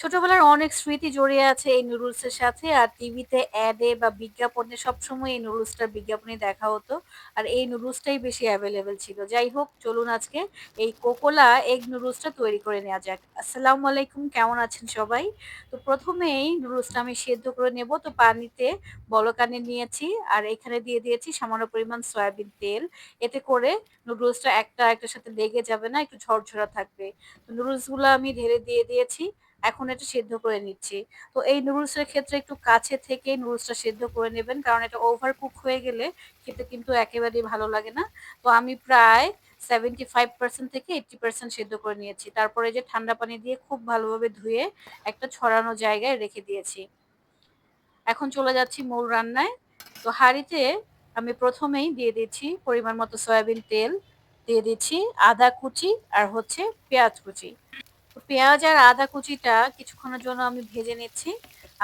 ছোটবেলার অনেক স্মৃতি জড়িয়ে আছে এই নুডলসের সাথে। আর টিভিতে অ্যাডে বা বিজ্ঞাপনে সবসময় এই নুডলসটার বিজ্ঞাপনে দেখা হতো। আর এই নুডলসটাই বেশি অ্যাভেলেবেল ছিল। যাই হোক চলুন আজকে এই কোকোলা এগ নুডলসটা তৈরি করে নেওয়া যাক। আসসালামু আলাইকুম কেমন আছেন সবাই? তো ১ম এই নুডলসটা আমি সেদ্ধ করে নেব। তো পানিতে বলকানে নিয়েছি। আর এখানে দিয়ে দিয়েছি সামান্য পরিমাণ সয়াবিন তেল। এতে করে নুডলসটা একটা আরেকটার সাথে লেগে যাবে না, একটু ঝরঝরা থাকবে। তো নুডলসগুলো আমি ঢেলে দিয়ে দিয়েছি। এখন এটা সেদ্ধ করে নিচ্ছি। তো এই নুডলসের ক্ষেত্রে একটু কাছে থেকে নুডলসটা সেদ্ধ করে নেবেন। কারণ এটা ওভার কুক হয়ে গেলে খেতে কিন্তু একেবারেই ভালো লাগে না। তো আমি প্রায় 75% থেকে 80% সেদ্ধ করে নিয়েছি। তারপরে যে ঠান্ডা পানি দিয়ে খুব ভালোভাবে ধুয়ে একটা ছড়ানো জায়গায় রেখে দিয়েছি। এখন চলে যাচ্ছি মূল রান্নায়। তো হাঁড়িতে আমি প্রথমেই দিয়ে দিচ্ছি পরিমাণ মতো সয়াবিন তেল, দিয়ে দিচ্ছি আদা কুচি আর হচ্ছে পেঁয়াজ কুচি। পেঁয়াজ আর আদা কুচিটা কিছুক্ষণের জন্য আমি ভেজে নিচ্ছি।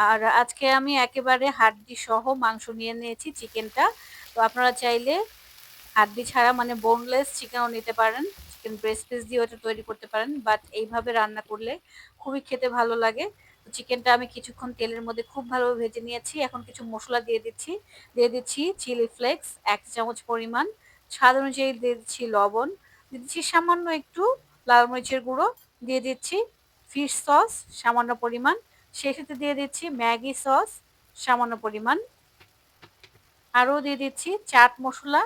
আর আজকে আমি একেবারে হাড্ডি সহ মাংস নিয়ে নিয়েছি চিকেনটা। তো আপনারা চাইলে হাড্ডি ছাড়া মানে বোনলেস চিকেনও নিতে পারেন। চিকেন ব্রেস্ট পিস দিয়ে ওটা তৈরি করতে পারেন। বাট এইভাবে রান্না করলে খুবই খেতে ভালো লাগে। তো চিকেনটা আমি কিছুক্ষণ তেলের মধ্যে খুব ভালোভাবে ভেজে নিয়েছি। এখন কিছু মশলা দিয়ে দিচ্ছি। দিয়ে দিচ্ছি চিলি ফ্লেক্স এক চামচ পরিমাণ, স্বাদ অনুযায়ী দিয়ে দিচ্ছি লবণ, দিয়ে দিচ্ছি সামান্য একটু লাল মরিচের গুঁড়ো, দিয়ে দিচ্ছি ফিশ সস সামান্য পরিমাণ, সেই সাথে দিয়ে দিচ্ছি ম্যাগি সস সামান্য পরিমাণ। আরও দিয়ে দিচ্ছি চাট মসলা।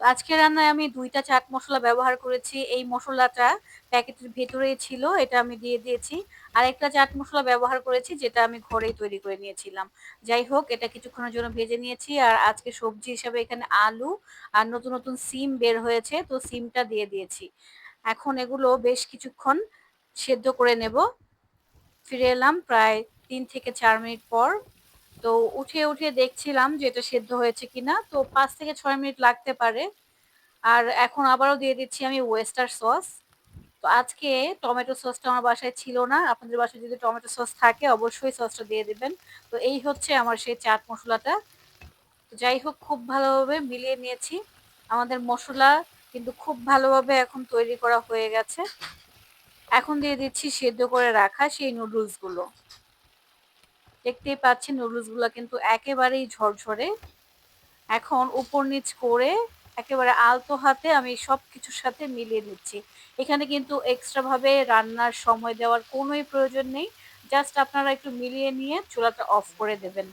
আজকে রান্নায় আমি দুইটা চাট মশলা ব্যবহার করেছি। এই মশলাটা প্যাকেটের ভেতরেই ছিল। এটা আমি দিয়ে দিয়েছি। আরেকটা চাট মশলা ব্যবহার করেছি যেটা আমি ঘরেই তৈরি করে নিয়েছিলাম। যাই হোক এটা কিছুক্ষণের জন্য ভেজে নিয়েছি। আর আজকে সবজি হিসাবে এখানে আলু আর নতুন, নতুন সিম বের হয়েছে। তো সিমটা দিয়ে দিয়েছি। এখন এগুলো বেশ কিছুক্ষণ সেদ্ধ করে নেব। ফিরে এলাম প্রায় তিন থেকে চার মিনিট পর। তো উঠে উঠে দেখছিলাম যে এটা সেদ্ধ হয়েছে কিনা। তো পাঁচ থেকে ছয় মিনিট লাগতে পারে। আর এখন আবারও দিয়ে দিচ্ছি আমি ওয়েস্টার সস। তো আজকে টমেটো সসটা আমার বাসায় ছিল না। আপনাদের বাসায় যদি টমেটো সস থাকে, অবশ্যই সসটা দিয়ে দেবেন তো এই হচ্ছে আমার সেই চাট মশলাটা যাই হোক, খুব ভালোভাবে মিলিয়ে নিয়েছি। আমাদের মসলা কিন্তু খুব ভালোভাবে এখন তৈরি করা হয়ে গেছে। এখন দিয়ে দিচ্ছি সেদ্ধ করে রাখা সেই নুডলসগুলো। দেখতেই পাচ্ছেন নুডলসগুলো কিন্তু একেবারেই ঝরঝরে। এখন উপর নিচ করে একেবারে আলতো হাতে আমি সব কিছুর সাথে মিলিয়ে নিচ্ছি। এখানে কিন্তু এক্সট্রা ভাবে রান্নার সময় দেওয়ার কোনোই প্রয়োজন নেই। জাস্ট আপনারা একটু মিলিয়ে নিয়ে চুলাটা অফ করে দেবেন।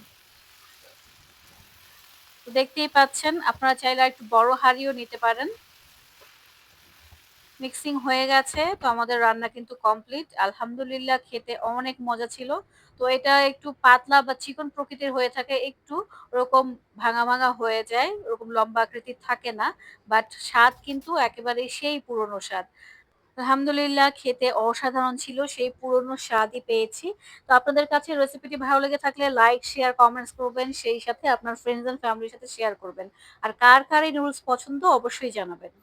দেখতেই পাচ্ছেন, আপনারা চাইলে একটু বড় হাঁড়িও নিতে পারেন। মিক্সিং হয়ে গেছে। তো আমাদের রান্না কিন্তু কমপ্লিট। আলহামদুলিল্লাহ খেতে অনেক মজা ছিল। তো এটা একটু পাতলা বা চিকন প্রকৃতির হয়ে থাকে একটু ওরকম ভাঙা, ভাঙা হয়ে যায়। ওরকম লম্বা আকৃতির থাকে না। বাট স্বাদ কিন্তু একেবারেই সেই পুরনো স্বাদ। আলহামদুলিল্লাহ খেতে অসাধারণ ছিল। সেই পুরনো স্বাদই পেয়েছি। তো আপনাদের কাছে রেসিপিটি ভালো লেগে থাকলে লাইক, শেয়ার, কমেন্টস করবেন। সেই সাথে আপনার ফ্রেন্ডস অ্যান্ড ফ্যামিলির সাথে শেয়ার করবেন। আর কার, কার এই নুডলস পছন্দ অবশ্যই জানাবেন।